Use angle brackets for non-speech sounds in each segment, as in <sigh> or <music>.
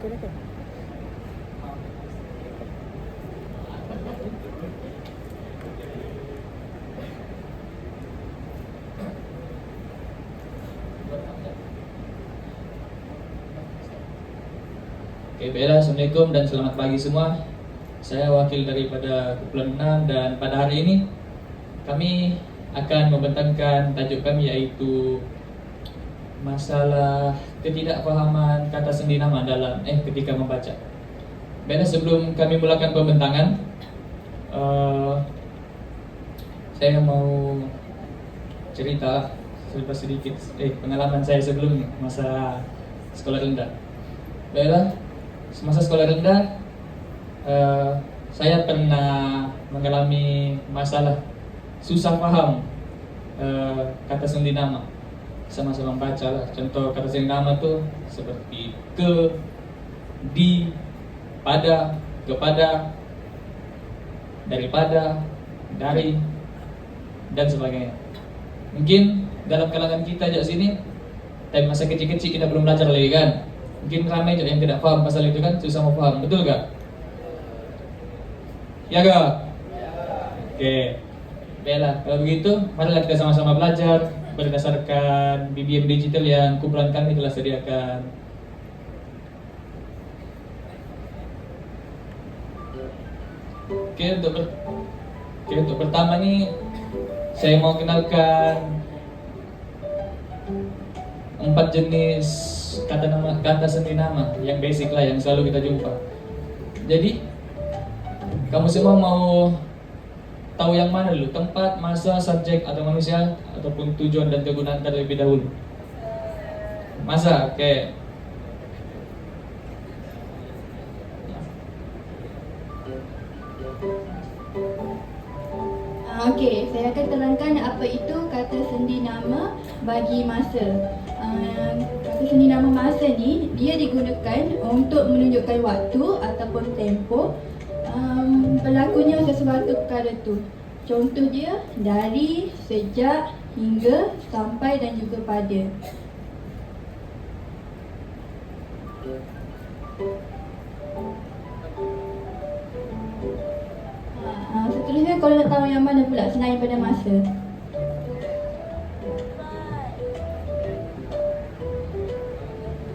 Okay, baiklah. Assalamualaikum dan selamat pagi semua. Saya wakil daripada Kumpulan 6 dan pada hari ini kami akan membentangkan tajuk kami iaitu masalah ketidakfahaman kata sendi nama dalam eh ketika membaca. Baiklah sebelum kami mulakan pembentangan uh, saya mau cerita sedikit sedikit eh pengalaman saya sebelum masa sekolah rendah. Baiklah, semasa sekolah rendah uh, saya pernah mengalami masalah susah faham uh, kata sendi nama sama-sama baca lah. Contoh kata nama tu seperti ke, di, pada, kepada, daripada, dari dan sebagainya. Mungkin dalam kalangan kita di sini tapi masa kecil-kecil kita belum belajar lagi kan. Mungkin ramai juga yang tidak faham pasal itu kan, susah mau faham, betul gak? Ya gak? Oke. Baiklah, kalau begitu, marilah kita sama-sama belajar berdasarkan BBM digital yang kumpulan kami telah sediakan. Oke, untuk per Oke, untuk pertama nih saya mau kenalkan empat jenis kata nama kata seni nama yang basic lah yang selalu kita jumpa. Jadi kamu semua mau tahu yang mana dulu? Tempat, masa, subjek atau manusia ataupun tujuan dan kegunaan terlebih dahulu? Masa, oke. Okay. Ah, Okey, saya akan terangkan apa itu kata sendi nama bagi masa. Uh, kata sendi nama masa ni dia digunakan untuk menunjukkan waktu ataupun tempoh berlakunya sesuatu perkara tu. Contoh dia dari, sejak, hingga, sampai dan juga pada. Uh, seterusnya kalau nak tahu yang mana pula selain pada masa.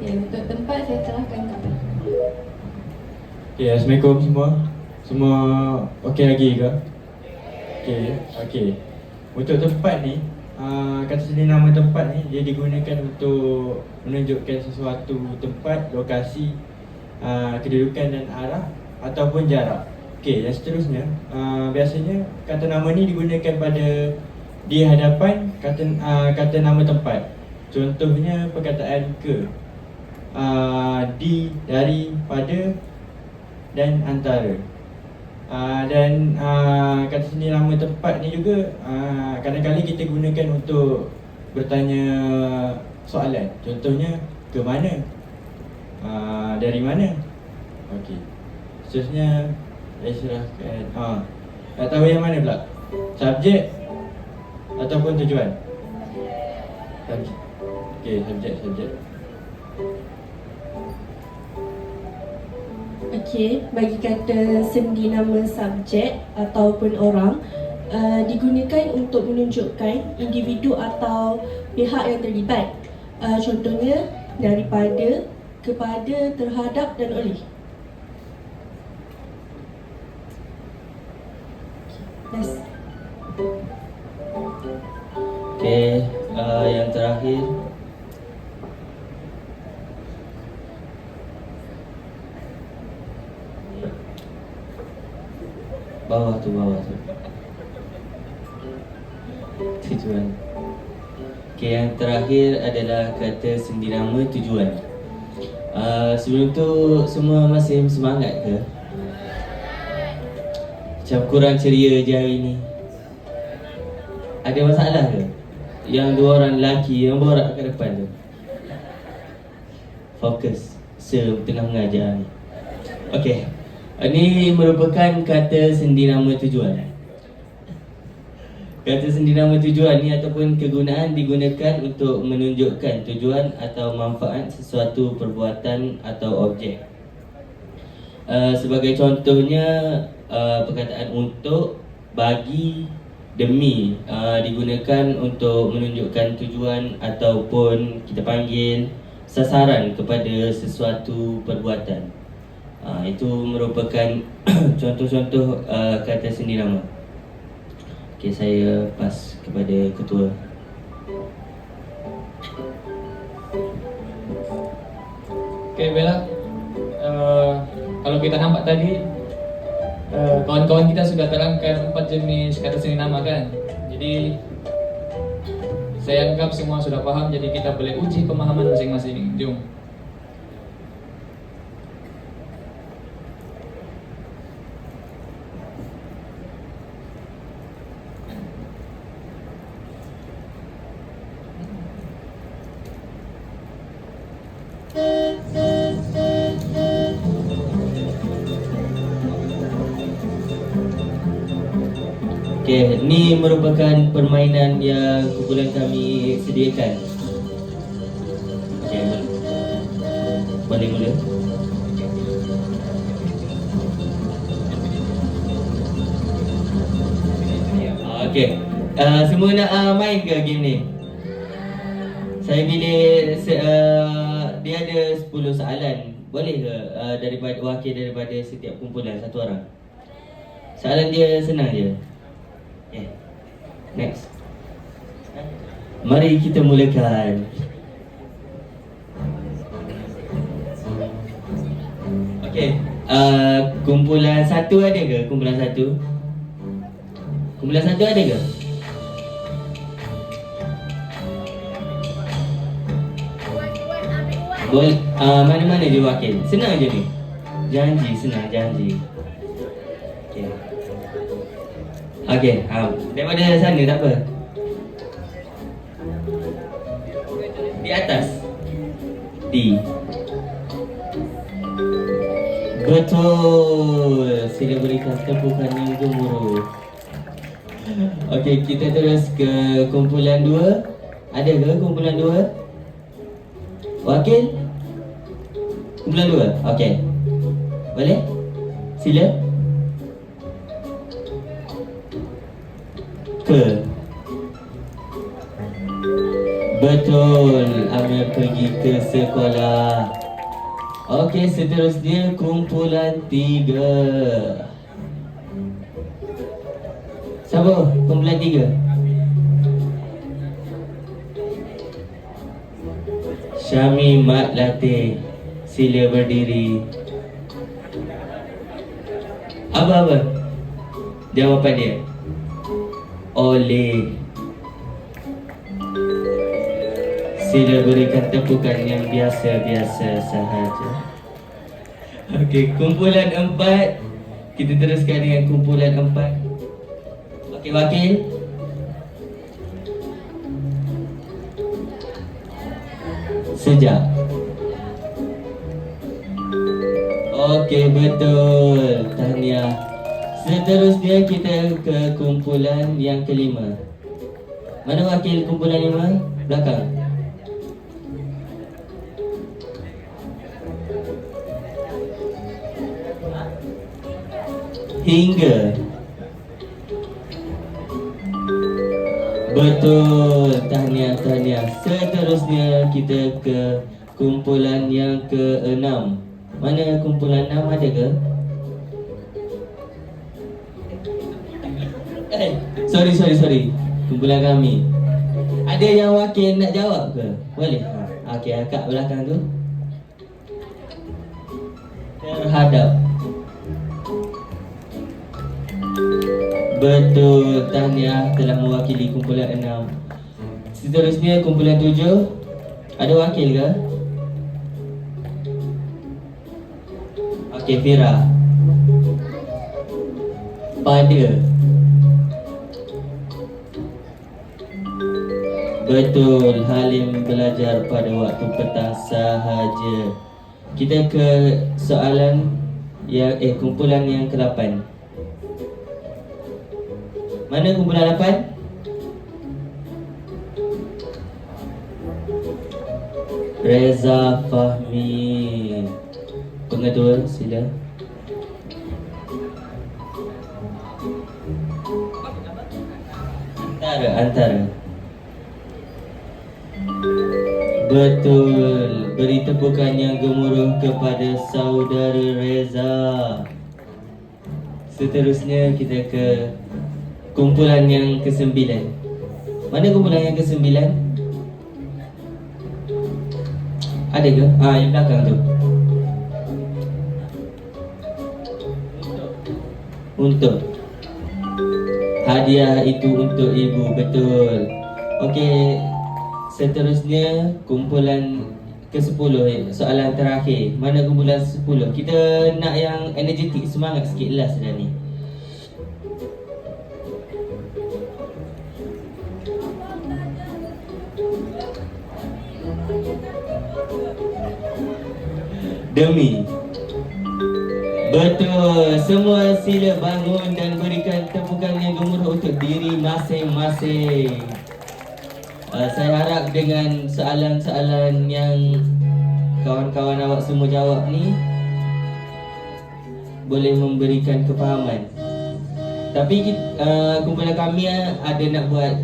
Okay, untuk tempat saya serahkan kepada Okay, Assalamualaikum semua Semua okey lagi ke? Okey, okey Untuk tempat ni uh, Kata sendiri nama tempat ni Dia digunakan untuk menunjukkan sesuatu tempat, lokasi uh, Kedudukan dan arah Ataupun jarak Okey, yang seterusnya uh, Biasanya kata nama ni digunakan pada Di hadapan kata, kata nama tempat Contohnya perkataan ke Di, dari, pada dan antara. Uh, dan uh, kata sini nama tempat ni juga uh, kadang-kadang kita gunakan untuk bertanya soalan. Contohnya ke mana? Uh, dari mana? Okey. Seterusnya saya serahkan. Ha. Tak tahu yang mana pula? Subjek ataupun tujuan? Subjek. Okey, subjek, subjek. Okey, bagi kata sendi nama subjek ataupun orang uh, digunakan untuk menunjukkan individu atau pihak yang terlibat. Uh, contohnya daripada, kepada, terhadap dan oleh. Yes. Okey, uh, yang terakhir Bawah tu, bawah tu. Tujuan. Okey, yang terakhir adalah kata sendi nama tujuan. Uh, Sebelum tu semua masih semangat ke? Macam kurang ceria je hari ni. Ada masalah ke? Yang dua orang lelaki yang borak ke depan tu. Fokus. Setengah mengajar ni. Okey Ini merupakan kata sendi nama tujuan Kata sendi nama tujuan ni ataupun kegunaan digunakan untuk menunjukkan tujuan atau manfaat sesuatu perbuatan atau objek. Uh, sebagai contohnya uh, perkataan untuk, bagi, demi uh, digunakan untuk menunjukkan tujuan ataupun kita panggil sasaran kepada sesuatu perbuatan. Uh, itu merupakan <clears throat> contoh-contoh uh, kata sendi nama. Okey, saya pas kepada ketua. Okay Bella uh, Kalau kita nampak tadi uh, Kawan-kawan kita sudah terangkan empat jenis kata seni nama kan Jadi Saya anggap semua sudah paham Jadi kita boleh uji pemahaman masing-masing Jom Okey, ni merupakan permainan yang kumpulan kami sediakan. Okey. Boleh mula. Okey. Uh, semua nak uh, main ke game ni? Saya pilih se, uh, dia ada 10 soalan. Boleh ke uh, daripada wakil daripada setiap kumpulan satu orang? Soalan dia senang je. Okay. Next. Mari kita mulakan. Okey, uh, kumpulan satu ada ke? Kumpulan satu? Kumpulan satu ada ke? Boleh, uh, mana-mana dia wakil? Senang je ni. Janji, senang janji. Okey. Okey, ha, daripada sana tak apa. Di atas. Di. Betul. Sila berikan tepukan yang gemuruh. Okey, kita terus ke kumpulan dua. Ada ke kumpulan dua? Wakil? Kumpulan dua? Okey. Boleh? Sila. Betul. Amir pergi ke sekolah. Okey seterusnya kumpulan tiga. Siapa? Kumpulan tiga? Syami Mat Latih Sila berdiri. Apa-apa? Jawapan dia? Oleh Sila berikan tepukan yang biasa-biasa sahaja. Okey, kumpulan empat. Kita teruskan dengan kumpulan empat. Okey, wakil Sejak. Okey, betul. Tahniah. Seterusnya kita ke kumpulan yang kelima. Mana wakil kumpulan lima? Belakang. Hingga. Betul, tahniah, tahniah. Seterusnya kita ke kumpulan yang keenam. Mana kumpulan enam ada ke? Eh, sorry, sorry, sorry. Kumpulan kami. Ada yang wakil nak jawab ke? Boleh? Ha. Okey, akak belakang tu. Terhadap. Betul, tahniah telah mewakili kumpulan enam. Seterusnya kumpulan tujuh. Ada wakil ke? Okey, Fira. Pada. Betul, Halim belajar pada waktu petang sahaja. Kita ke soalan yang eh kumpulan yang ke-8. Mana kumpulan lapan? Reza Fahmi. Pengetua sila. Antara, antara. Betul. Beri tepukan yang gemuruh kepada saudara Reza. Seterusnya kita ke Kumpulan yang kesembilan Mana kumpulan yang kesembilan? Ada ke? Ah, yang belakang tu Untuk Hadiah itu untuk ibu, betul Okey Seterusnya kumpulan ke-10 eh, soalan terakhir. Mana kumpulan 10? Kita nak yang energetik, semangat sikit lah sudah ni. Demi Betul, semua sila bangun dan berikan tepukan yang gemuruh untuk diri masing-masing. Uh, saya harap dengan soalan-soalan yang kawan-kawan awak semua jawab ni boleh memberikan kefahaman. Tapi uh, kumpulan kami uh, ada nak buat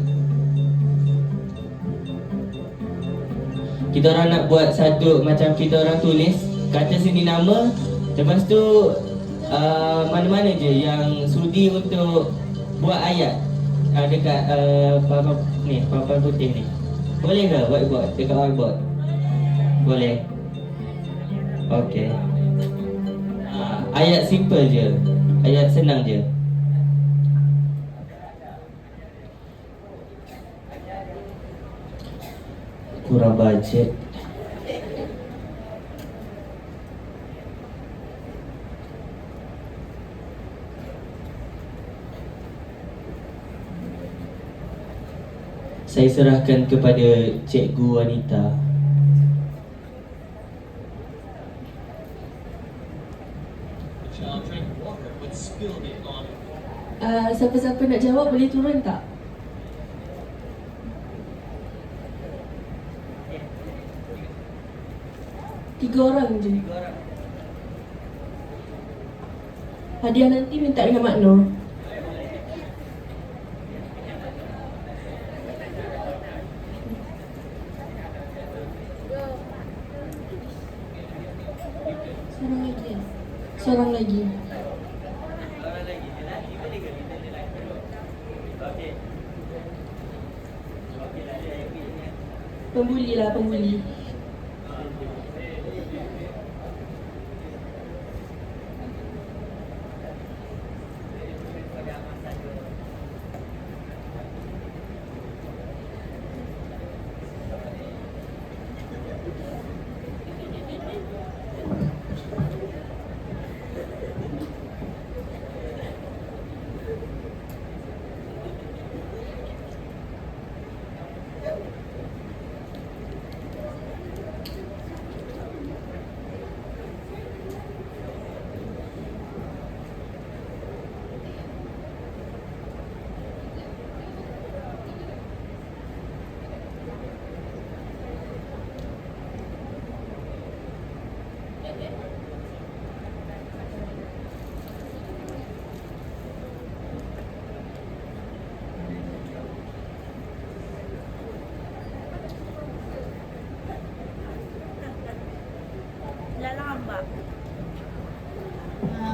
kita orang nak buat satu macam kita orang tulis kata sini nama lepas tu uh, mana-mana je yang sudi untuk buat ayat. Uh, dekat uh, papan ni papan putih ni. Boleh ke whiteboard dekat whiteboard? Boleh. Okey. Uh, ayat simple je. Ayat senang je. Kurang budget Saya serahkan kepada cikgu wanita Uh, siapa-siapa nak jawab boleh turun tak? Tiga orang je. Hadiah nanti minta dengan Mak Nur. Seorang lagi. Seorang lagi. Pembuli lah, pembuli.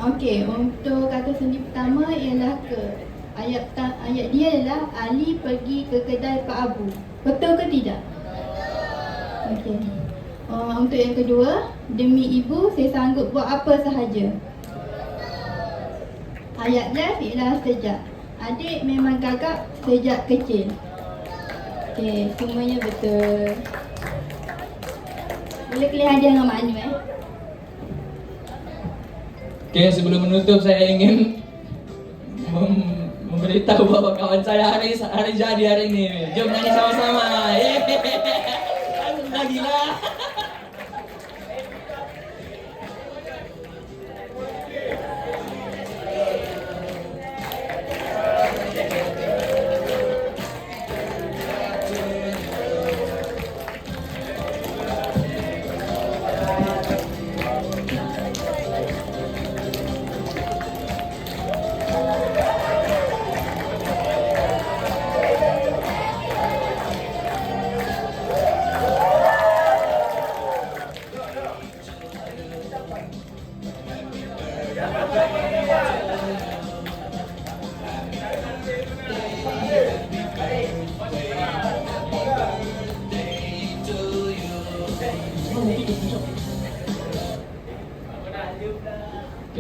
Uh, Okey, untuk kata sendi pertama ialah ke ayat ta- ayat dia adalah Ali pergi ke kedai Pak Abu. Betul ke tidak? Okey. Uh, untuk yang kedua, demi ibu saya sanggup buat apa sahaja. Ayat last ialah sejak. Adik memang gagap sejak kecil. Okey, semuanya betul. Boleh kelih hadiah dengan Mak Anu eh. Okay, sebelum menutup saya ingin mem- memberitahu bahawa kawan saya hari hari jadi hari ini. Jom nyanyi sama-sama. <laughs> Lagi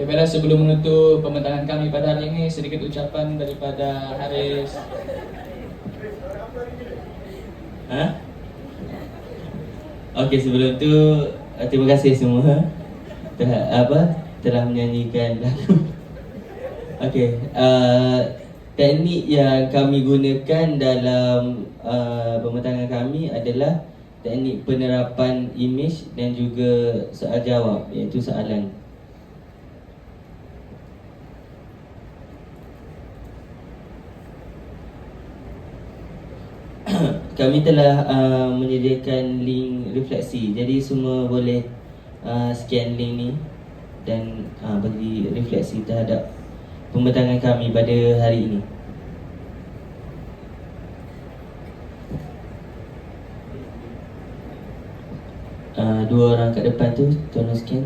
lah. Baiklah sebelum menutup pembentangan kami pada hari ini sedikit ucapan daripada Haris. Ha? Okey sebelum tu uh, terima kasih semua telah apa telah menyanyikan lagu. Okey, uh, teknik yang kami gunakan dalam uh, pembentangan kami adalah teknik penerapan image dan juga soal jawab iaitu soalan. Kami telah uh, menyediakan link refleksi. Jadi semua boleh uh, scan link ni dan uh, bagi refleksi terhadap pembentangan kami pada hari ini. Uh, dua orang kat depan tu tolong scan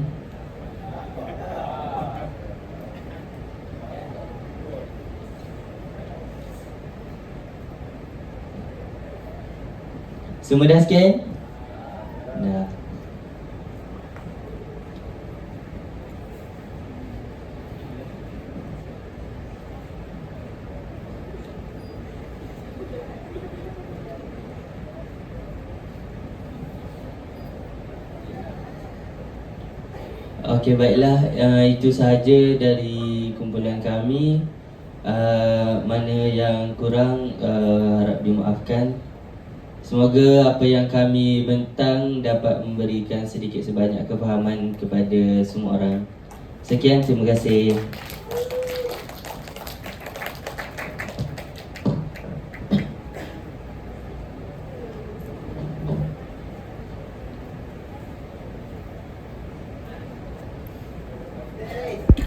Semua dah scan? Dah. Okey baiklah uh, itu sahaja dari kumpulan kami uh, mana yang kurang uh, harap dimaafkan Semoga apa yang kami bentang dapat memberikan sedikit sebanyak kefahaman kepada semua orang. Sekian, terima kasih.